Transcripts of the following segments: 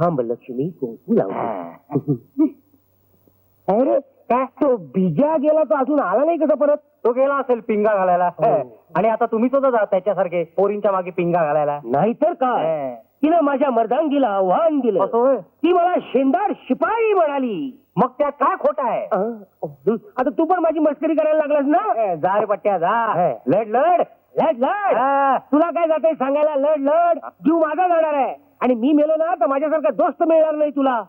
थांब लक्ष्मी कुंकू लावू अरे काय तो बिजा गेला तो अजून आला नाही कसं परत तो गेला असेल पिंगा घालायला हो. आणि आता तुम्ही सुद्धा जा त्याच्यासारखे पोरींच्या मागे पिंगा घालायला नाहीतर काय हे. तिनं माझ्या मर्दांगीला आव्हान दिलं? ती मला शेंदार शिपाई म्हणाली मग त्यात काय खोट आहे आता तू पण माझी मस्करी करायला लागलास ना जा रे पट्ट्या जा. लढ लढ लढ लढ. तुला काय जाते सांगायला लढ लढ जीव माझा जाणार आहे आणि मी मेलो ना तर माझ्यासारखा दोस्त मिळणार नाही तुला.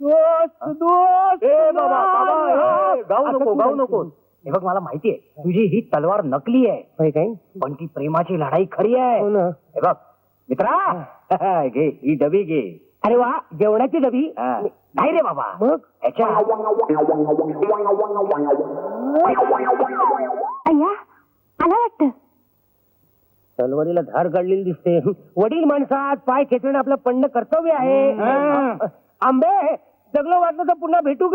दोस्त दोस्त ए बाबा बाबा ए, गाऊ आता नको गाऊ. नको. हे बघ मला माहितीये तुझी ही तलवार नकली आहे. होय काय? पण ती प्रेमाची लढाई खरी आहे. हो ना. हे बघ मित्रा घे ही डबी घे. अरे वा जेवणाची डबी? हा. नाही रे बाबा. मग? याच्या अय्या आला वाटतं. तलवारीला धार काढलेली दिसते. वडील माणसात पाय खेचणं आपलं पडणं कर्तव्य आहे. आंबे जगलो वाटलं तर पुन्हा भेटू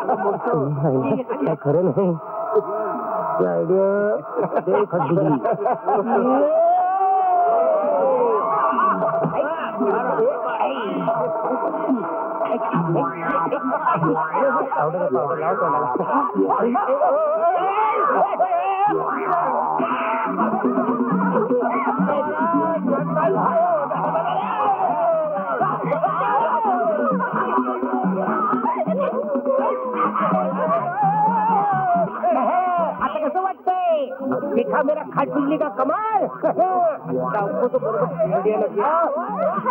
ग काय खरं नाही ती आयडिया ते खड्डी आता कसं वाटतंय मिठा मेरा खाट पिल्ली का कमाल जाऊ तो बरोबर इंडियन असला.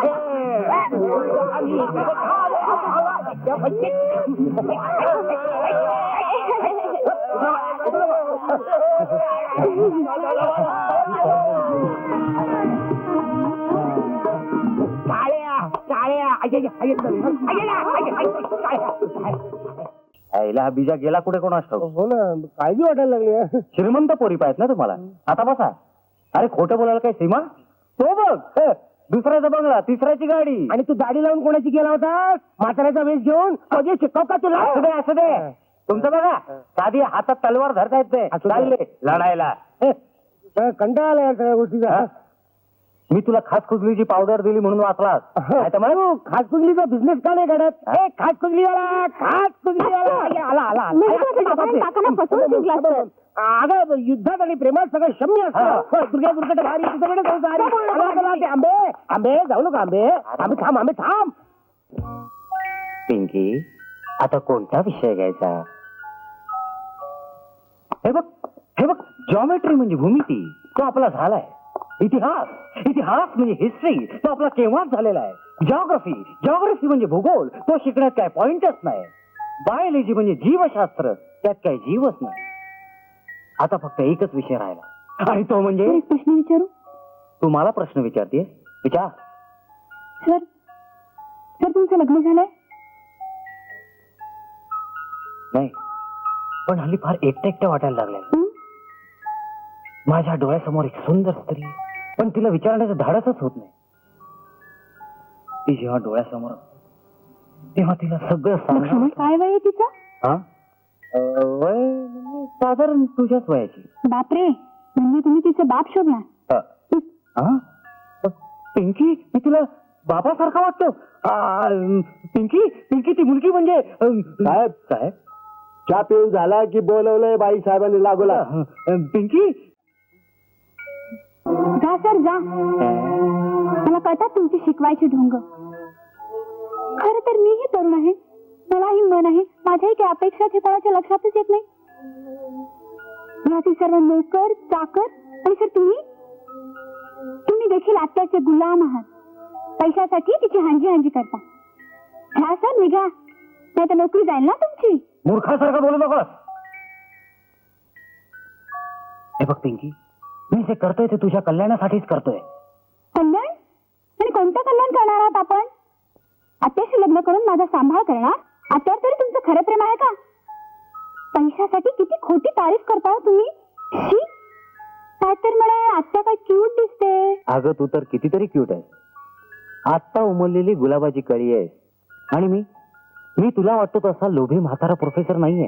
हे. आम्ही इकडे खाऊ, खाऊ, खाऊ. या म्हणजे. टाळ्या टाळ्या अय्या, अय्या, अय्या, आईला हा बिजा गेला कुठे कोण असतो हो ना काळजी वाटायला लागली हं. श्रीमंत पोरी पाहिजेत ना तुम्हाला? आता बसा. अरे खोटं बोलायला काय सीमा? तो बघ हं, दुसऱ्याचा बंगला तिसऱ्याची गाडी. आणि तू दाढी लावून कोणाची गेला होता? म्हाताऱ्याचा वेश घेऊन? म्हणजे शिकव का तुला? असू दे असू दे. तुमचं बघा साधी हातात तलवार धरता येत नाही. असू दे. चालले लढायला. हं, कंटाळा आला या सगळ्या गोष्टीचा. मी तुला खास खुजलीची पावडर दिली म्हणून वाचलास. नाही तर मग तू खास खुजलीचा बिझनेस का नाही काढत ए खास खुजली आला खास खुजली आला आला आला आला. मी तर बाबा आणि काकांना फसवून जिंकला असतं. अगं युद्धात आणि प्रेमात सगळं शम्य हा. असतं दुर्गा दुर्गट भारी तुझ्याकडे जाऊ भारी. आला, आला, आला, ते आंबे आंबे जाऊ नका आंबे. आंबे थांब आंबे थांब. पिंकी आता कोणता विषय घ्यायचा? हे बघ हे बघ जॉमेट्री म्हणजे भूमिती. तो आपला झालाय. इतिहास इतिहास म्हणजे हिस्ट्री तो आपला केव्हाच झालेला आहे? जॉग्रफी जॉग्रफी म्हणजे भूगोल. तो शिकण्यात काय पॉइंटच नाही. बायोलॉजी म्हणजे जीवशास्त्र. त्यात काय जीवच नाही. आता फक्त एकच विषय राहिला. आणि तो म्हणजे? एक प्रश्न विचारू? तू मला प्रश्न विचारते विचार. सर सर तुमचं लग्न झालंय? नाही. पण हल्ली फार एकट्या एकट्या वाटायला लागल्या? माझ्या डोळ्यासमोर एक सुंदर स्त्री. आहे. पण तिला विचारण्याचं धाडसच होत नाही. ती जेव्हा डोळ्यासमोर असते, तेव्हा तिला सगळं लक्ष्मण सांग काय वय आहे तिचं? वय म्हणजे साधारण तुझ्याच वयाची. बापरे म्हणजे तुम्ही तिचे बाप हा? अ, पिंकी मी तुला बाबासारखा वाटतो. आ, पिंकी पिंकी ती मुलगी म्हणजे साहेब. साहेब चहा पिऊन झाला की बोलवलंय बाई साहेबांनी लागवला पिंकी जा सर जा. मला कळतात तुमची शिकवायची ढोंग. खर तर मीही तरुण आहे. मलाही मन आहे. माझ्याही काही अपेक्षा हे कोणाच्या लक्षातच येत नाही. याचे सर्व नोकर चाकर आणि सर तुम्ही? तुम्ही देखील आत्याचे गुलाम आहात. पैशासाठी तिची हांजी हांजी करता. घ्या सर निघा. नाही तर नोकरी जाईल ना तुमची? मूर्खासारखं बोलू नकोस. हे बघ पिंकी मी जे करतोय ते तुझ्या कल्याणासाठीच करतोय. कल्याण? आणि कोणतं कल्याण करणार आहात आपण? आत्याशी लग्न करून माझा सांभाळ करणार? आत्यावर तरी तुमचं खरं प्रेम आहे का? पैशासाठी किती खोटी तारीफ करता हो तुम्ही? शी! काय तर म्हणे आत्या काय क्यूट दिसते. अगं तू तर कितीतरी क्यूट आहे आत्ता उमललेली गुलाबाची कळी आहे. आणि मी? मी तुला वाटतो तसा लोभी म्हातारा प्रोफेसर नाहीये.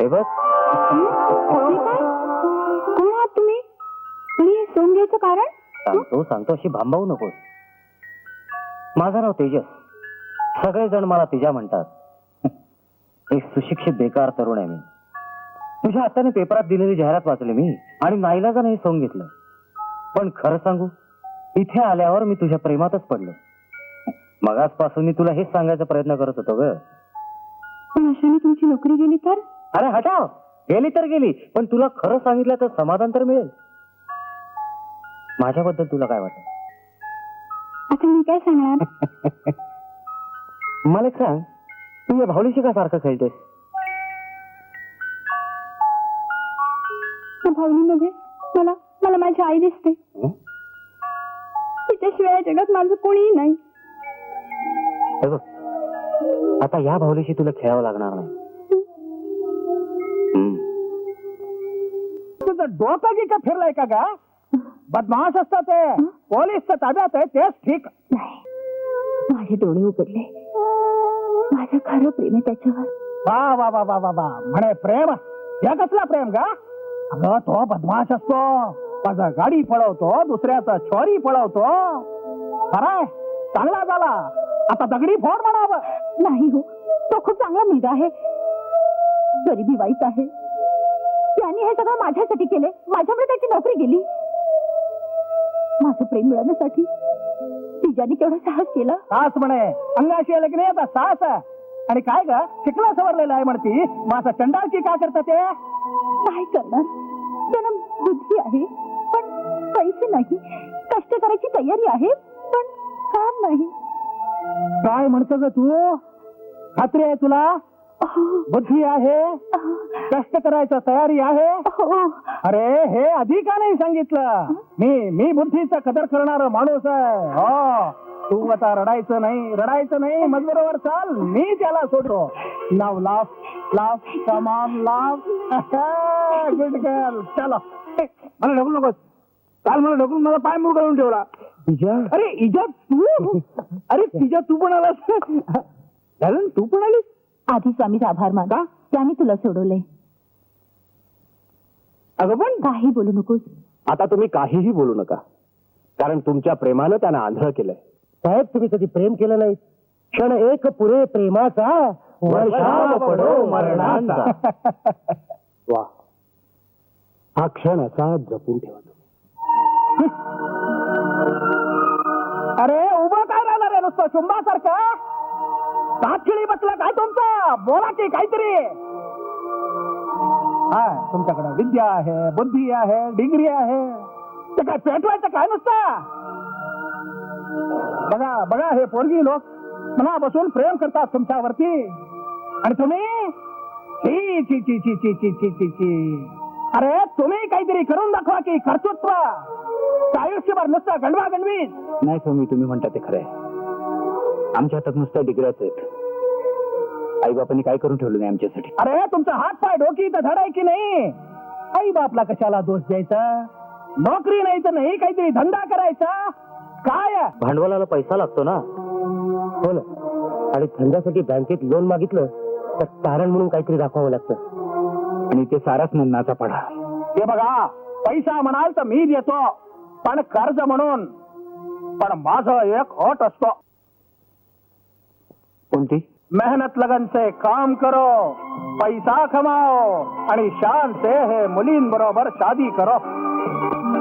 हे बघ. हं? काय कोण आहात तुम्ही सोंग घ्यायचं कारण? सांगतो सांगतो अशी भांबावू नकोस. माझं नाव तेजस. सगळेजण मला तेजा म्हणतात. एक सुशिक्षित बेकार तरुण आहे मी. तुझ्या हाताने पेपरात दिलेली जाहिरात वाचली मी आणि नाईलाजाने हे सोंग घेतलं. पण खरं सांगू इथे आल्यावर मी तुझ्या प्रेमातच पडलो. मगाचपासून मी तुला हेच सांगायचा प्रयत्न करत होतो ग. पण अशाने तुमची नोकरी गेली तर? अरे हटाव! गेली तर गेली पण तुला खरं सांगितलं तर समाधान तर मिळेल. माझ्याबद्दल तुला काय वाटत? आता मी काय सांगणार? मला एक सांग तू या भावलीशी का सारखं खेळतेस? त्या भावनीमध्ये मला मला माझी आई दिसते. तिच्याशिवाय या जगात माझं कोणीही नाही. हे बघ आता या भावलीशी तुला खेळावं लागणार नाही. हम्म. तुझं डोकं की का फिरलाय का गा? बदमाश असतं ते. पोलीसच्या ताब्यात आहे तेच ठीक. नाही. माझे डोळे उघडले. माझं खरं प्रेम आहे त्याच्यावर. वा वा वा वा वा वा. म्हणे प्रेम. या कसला प्रेम गा? अगं तो बदमाश असतो. माझा गाडी पळवतो दुसऱ्याचा छोरी पळवतो. खराय चांगला झाला. आता दगडी फोड म्हणावं. नाही हो तो खूप चांगला मुलगा आहे. गरिबी वाईट आहे. त्याने हे सगळं माझ्यासाठी केले माझ्यामुळे त्याची नोकरी गेली. माझं प्रेम मिळवण्यासाठी तिच्याने केवढं साहस केलं. सास म्हणे. अंगाशी आलं की नाही आता सास आहे. आणि काय ग? शिकला सवरलेला आहे म्हणती. माझा चंडाळची का करता ते? काय करणार? त्याला बुद्धी आहे पण पैसे नाही. कष्ट करायची तयारी आहे पण काम नाही. काय म्हणतो ग तू? खात्री आहे तुला? बुद्धी आहे? कष्ट करायचा तयारी आहे. अरे हे आधी का नाही सांगितलं. मी मी बुद्धीचा कदर करणारा माणूस आहे. हो. तू आता रडायचं नाही रडायचं नाही मग बरोबर चाल. मी त्याला सोडतो. लाव लाव लाव कमान लाव गुड गर्ल चलो. मला ढकलू नकोस. काल मला ढकलून मला पाय मूळ करून ठेवला अरे इजात तू? अरे तिच्या तू पण आलास. झालं ना, तू पण आलीस? आधीच आम्ही आभार का? त्याने तुला सोडवलंय अगं पण काही बोलू नकोस. आता तुम्ही काहीही बोलू नका. कारण तुमच्या प्रेमानं त्यांना आंधळ केलंय. साहेब तुम्ही कधी प्रेम केलं नाही? क्षण एक पुरे प्रेमाचा वर्षाव पडो मरणाचा. वा. हा क्षण असा जपून ठेवा तुम्ही. अरे उभं काय राहिलं रे नुसतं? चुंबासारखं सातखिळी बसला काय तुमचा? बोला की काहीतरी. हा तुमच्याकडे विद्या आहे बुद्धी आहे डिग्री आहे. ते काय पेटवायचं काय नसता? बघा बघा हे पोरगी लोक. बसून प्रेम करतात तुमच्यावरती. आणि तुम्ही? ची ची ची ची ची ची ची ची ची अरे तुम्ही काहीतरी करून दाखवा की कर्तृत्व. आयुष्यभर नुसतं गणवा गणवी नाही स्वामी तुम्ही म्हणता ते खरंय आमच्या हातात नुसत्या डिग्र्याच आहेत. आई बापांनी काय करून ठेवलं नाही आमच्यासाठी? अरे तुमचा हात पाय डोकी तर धड आहे की नाही? आई बापला कशाला दोष द्यायचा? नोकरी नाही तर नाही काहीतरी धंदा करायचा? काय? भांडवलाला पैसा लागतो ना? हो ना. आणि धंद्यासाठी बँकेत लोन मागितलं तर तारण म्हणून काहीतरी दाखवावं लागतं. आणि ते साराच नन्नाचा पडा. हे बघा पैसा म्हणाल तर मी देतो पण कर्ज म्हणून. पण माझं एक अट असतो. कोणती? मेहनत लगन से काम करो पैसा कमाओ आणि शान से हे मुलींबरोबर शादी करो.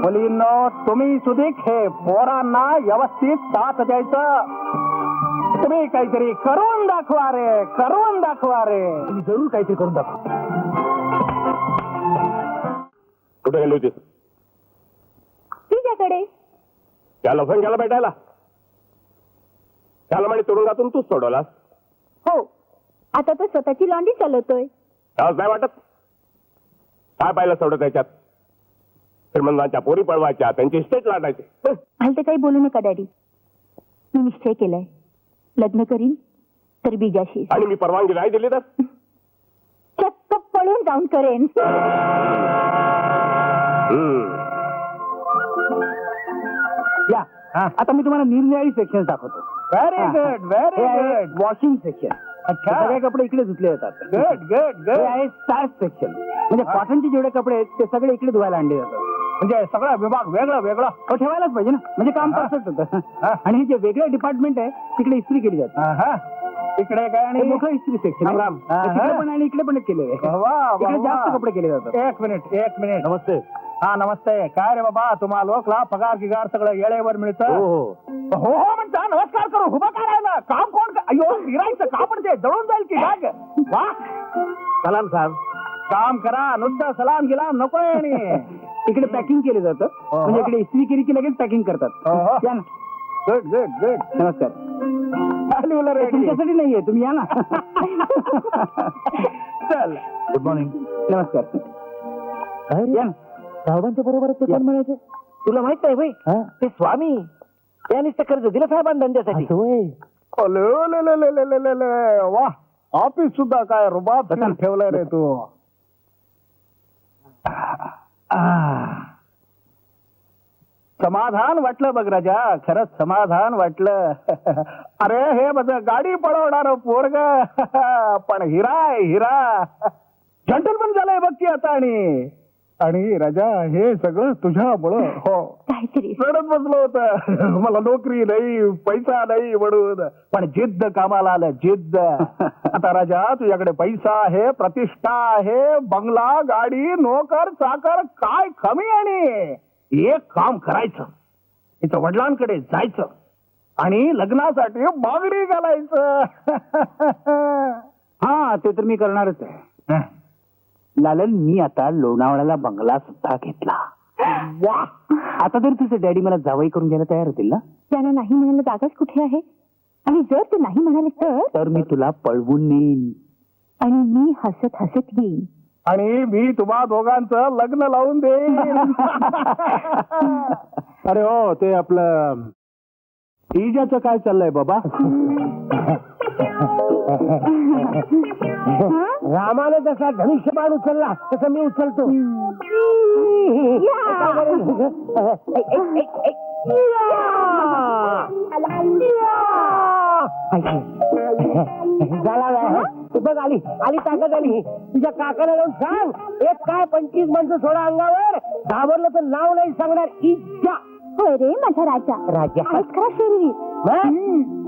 मुलींनो तुम्ही सुधिक हे पोरांना व्यवस्थित साथ द्यायचं. तुम्ही काहीतरी करून दाखवा रे करून दाखवा रे. तुम्ही जरूर काहीतरी करून दाखवा. कुठे गेली होतीस तुझ्याकडे. त्या लफंग्याला भेटायला. त्याला म्हणे तुरुंगातून तूच सोडवलास. हो. आता तो स्वतःची लॉन्ड्री चालवतोय. लाज नाही वाटत. काय पाहिलं सोडत त्याच्यात श्रीमंतांच्या पोरी पळवायच्या त्यांची इस्टेट लाटायचे भलते काही बोलू नका डॅडी. मी निश्चय केलाय. लग्न करीन तर बीजाशी आणि मी परवानगी नाही दिली तर? चक्क पळून जाऊन करेन. हम्म. या. आता मी तुम्हाला निरनिराळी सेक्शन दाखवतो. Very good very good washing section अच्छा. सगळे कपडे इकडे धुतले जातात. गुड गुड हे गुड आहे स्टार्च सेक्शन म्हणजे कॉटनचे जेवढे कपडे आहेत ते सगळे इकडे धुवायला आणले जातात. म्हणजे सगळा विभाग वेगळा वेगळा. तो ठेवायलाच पाहिजे ना. म्हणजे काम हा. परफेक्ट होतं. हा. आणि हे जे वेगळे डिपार्टमेंट आहे तिकडे इस्त्री केली जाते. आहा. इकडे काय आणि आणि मोठं इस्त्री सेक्शन राम. हा, तिकडे हा. पण आणि इकडे पण केले वा, वा, इकडे जास्त. कपडे केले जातात. एक मिनिट एक मिनिट. नमस्ते. हा नमस्ते. काय रे बाबा तुम्हा लोकला पगार गिगार सगळं येळेवर मिळतं? हो हो. हो म्हणता. नमस्कार करू. उभं करायला काम कोण क- अयो गिरायचं का पण ते जळून जाईल की काय वा. सलाम साहेब. काम करा. नुसतं सलाम गिलाम नकोय आणि. इकडे पॅकिंग केलं जातं. हो. म्हणजे इकडे इस्त्री केली की लगेच पॅकिंग करतात. हो, हो. या ना. गुड गुड गुड नमस्कार. हे तुमच्यासाठी नाहीये तुम्ही या ना. चल. गुड मॉर्निंग नमस्कार. या ना. साहेबांच्या बरोबर ते कोण म्हणायचे. तुला माहीत नाही भाई ते स्वामी यांनीच ते कर्ज दिलं साहेबांना धंद्यासाठी. ओले, ओले, ले, ले, ले, ले, ले, ले. वा ऑफिस सुद्धा काय रुबाब बसा ना. ठेवलंय रे तू. समाधान वाटलं बघ राजा खरंच समाधान वाटलं. अरे हे माझं गाडी पळवणार पोरग. पण हिरा आहे हिरा. जंटलमन झालंय बघ की आता आणि. आणि राजा हे सगळं तुझ्यामुळं. हो. काहीतरी. रडत बसलो होतं. मला नोकरी नाही पैसा नाही म्हणून. पण जिद्द कामाला आलं जिद्द. आता राजा तुझ्याकडे पैसा आहे प्रतिष्ठा आहे बंगला गाडी नोकर चाकर काय कमी आणि? एक काम करायचं. तिथं वडिलांकडे जायचं. आणि लग्नासाठी मागणी घालायचं. हा ते तर मी करणारच आहे. लालन मी आता लोणावळ्याला बंगला सुद्धा घेतला. वा! आता तर तुझे डॅडी मला जावई करून घ्यायला तयार होतील ना? त्याला नाही म्हणायला जागाच कुठे आहे? आणि जर ते नाही म्हणाले तर? तर मी तुला पळवून नेईन. आणि मी हसत हसत येईन. आणि मी तुम्हा दोघांचं लग्न लावून देईन. अरे हो ते आपलं इजाचं काय चाललंय बाबा? रामाने जसा धनुष्यबाण उचलला तसं मी उचलतो. झाला तू बघ आली आली ताकद आली. तुझ्या काकाला जाऊन सांग एक काय पंचवीस माणसं सोडा अंगावर. घाबरलं तर नाव नाही सांगणार इच्छा. होय रे माझा राजा. राजा. खरा शरीर?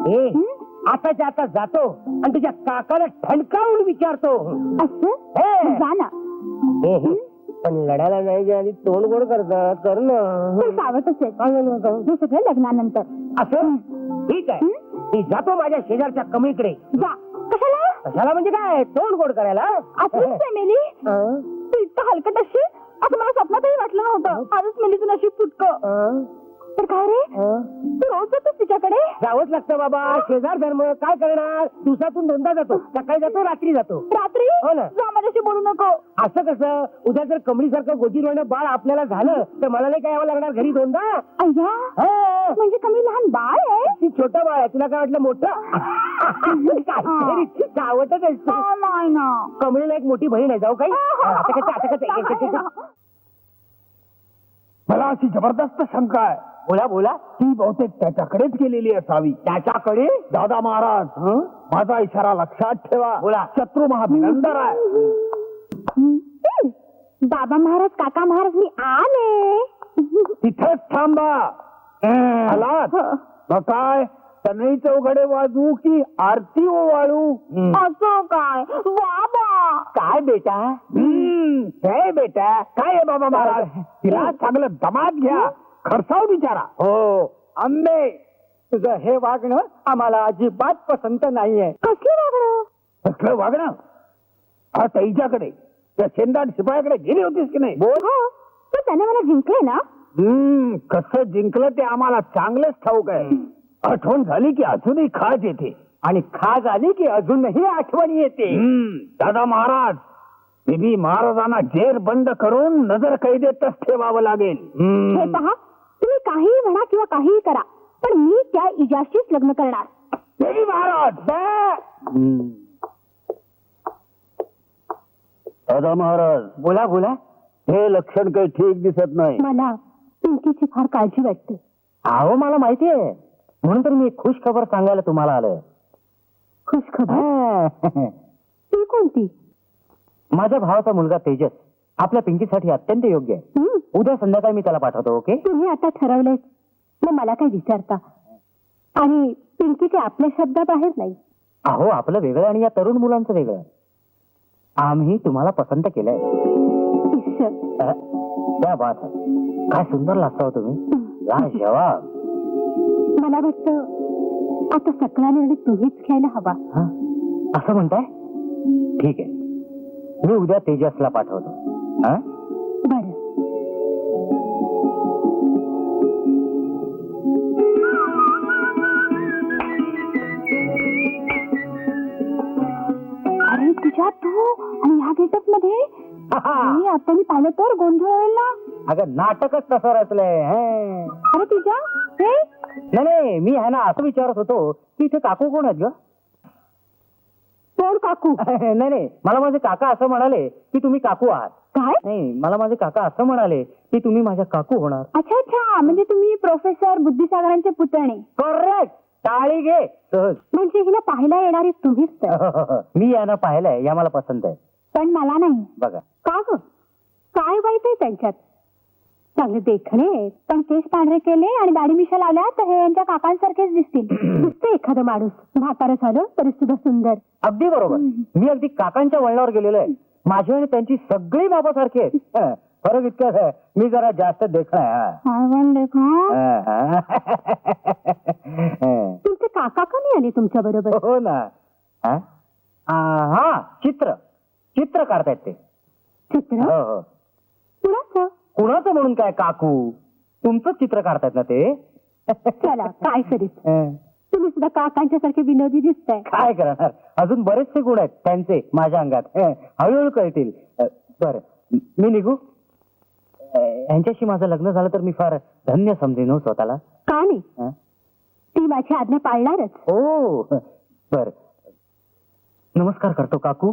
ए आताच्या आता जातो आणि तुझ्या काकाला ठणकावून विचारतो. असं? हे. जा ना. ए, पण लढायला नाही जे आधी तोंड गोड करत कर ना. तर हे सगळं लग्नानंतर. असं? ठीक आहे. मी जातो माझ्या शेजारच्या कमीकडे. जा. कशाला? कशाला म्हणजे काय? तोंड गोड करायला? असलीच फॅमिली? तू इतकं हलकट असशील? असं मला स्वप्नातही वाटलं नव्हतं. आजच मिलीचं नशीब फुटकं. हं? तर काय रे हं? तू रोज जातोस तिच्याकडे जावंच लागतं बाबा शेजार धर्म काय करणार दिवसातून दोनदा जातो सकाळी जातो रात्री जातो रात्री हो ना. जा माझ्याशी बोलू नको असं कसं उद्या जर कमळीसारखं गोजीरवाणं बाळ आपल्याला झालं तर मला नाही काय यावं लागणार घरी दोनदा अय्या हं. म्हणजे कमी लहान बाळ आहे ती छोटं बाळ आहे तुला काय वाटलं मोठं काहीतरी सावटच असतो हा, नाही ना कमळीला एक मोठी बहीण आहे जाऊ काही आता कसं आता कसं मला अशी जबरदस्त शंका आहे बोला बोला ती बहुतेक त्याच्याकडेच गेलेली असावी. त्याच्याकडे दादा महाराज माझा इशारा लक्षात ठेवा. बोला. शत्रू महाभिनंदर आहे. बाबा महाराज काका महाराज मी आले. तिथेच थांबा. आलात मग काय? तनई चौघडे वाजवू की आरती ओवाळू? असं काय? बाबा काय बेटा? हम्म, हे बेटा काय आहे बाबा महाराज? तिला चांगलं दमात घ्या. खर्चाव विचारा हो. आंबे तुझं हे वागणं आम्हाला अजिबात पसंत नाहीये. कसलं वागणं? कसलं वागणं? हा तैच्याकडे त्या शेंदाट शिपायाकडे गेली होतीस की नाही? बोल. हो तर त्याने मला जिंकले ना? हम्म कसं जिंकलं ते आम्हाला चांगलंच ठाऊक आहे. आठवण झाली की अजूनही खाज येते. आणि खाज आली की अजूनही आठवणी येते. दादा महाराज बीबी महाराजांना जेर बंद करून नजर कैदेतच ठेवावं लागेल. हे पहा काहीही म्हणा किंवा काहीही करा पण मी त्या इजाशीच लग्न करणार. देवी महाराज! दादा महाराज. बोला बोला. हे लक्षण काही ठीक दिसत नाही. मला पिंकीची फार काळजी वाटते. अहो मला माहितीये म्हणून तर मी एक खुश खबर सांगायला तुम्हाला आलोय. खुश खबर ती कोणती? माझ्या भावाचा मुलगा तेजस आपल्या पिंकीसाठी अत्यंत योग्य आहे. हं, उद्या संध्याकाळी मी त्याला पाठवतो ओके? तुम्ही आता ठरवलंय. मग मला काय विचारता? आणि पिंकी काय आपल्या शब्दाबाहेर नाही. अहो आपलं वेगळं आणि या तरुण मुलांचं वेगळं. आम्ही तुम्हाला पसंत केलंय. ईश्वर. अ, क्या बात काय सुंदर लागता हो तुम्ही. जवाब मला वाटतं आता सगळा निर्णय तुम्हीच घ्यायला हवा. हा? असं म्हणताय? ठीक आहे. मी उद्या तेजसला पाठवतो. हा? बरं. मी पाहिलं तर गोंधळ होईल ना? अगं नाटकच तसं रचलंय हं. अरे तुझ्या हे? नाही नाही मी आहे ना असं विचारत होतो की इथे काकू कोण आहेत ग? तोड काकू? नाही नाही मला माझे काका असं म्हणाले की तुम्ही काकू आहात. काय? नाही मला माझे काका असं म्हणाले की तुम्ही माझ्या काकू होणार. अच्छा अच्छा म्हणजे तुम्ही प्रोफेसर बुद्धिसागरांचे पुतणे. करेक्ट टाळी घे सहज. म्हणजे हिला पाहायला येणारी तुम्हीच तर. मी यानं पाहिलंय या मला पसंत आहे. पण मला नाही. बघा. का ग? काय वाईट आहे त्यांच्यात? चांगले देखणे. पण केस पांढरे केले आणि दाढी मिशा लावल्या तर हे यांच्या काकांसारखेच दिसतील. दिसते एखादं माणूस. म्हातारं झालं तरी सुद्धा सुंदर. अगदी बरोबर. मी अगदी काकांच्या वळणावर गेलेलो आहे. माझी आणि त्यांची सगळी बाबा सारखी आहेत. फरक इतकंच आहे. मी जरा जास्त देखणं. तुमचे काका का नाही आले तुमच्या बरोबर? हो ना. हं? हा चित्र. चित्र काढतायत ते. चित्र? हो हो. कुणाचं? कुणाचं म्हणून काय काकू? तुमचं चित्र काढतायत ना ते? चला काय करीत हं. तुम्ही सुद्धा काकांच्या सारखे विनोदी दिसताय. काय करणार? अजून बरेचसे गुण आहेत त्यांचे माझ्या अंगात. हं. हळूहळू कळतील. अ, बरं. मी निघू? अ, यांच्याशी माझं लग्न झालं तर मी फार धन्य समजेन हो स्वतःला. का नाही? हं? ती माझी आज्ञा पाळणारच. हो. बर. नमस्कार करतो काकू.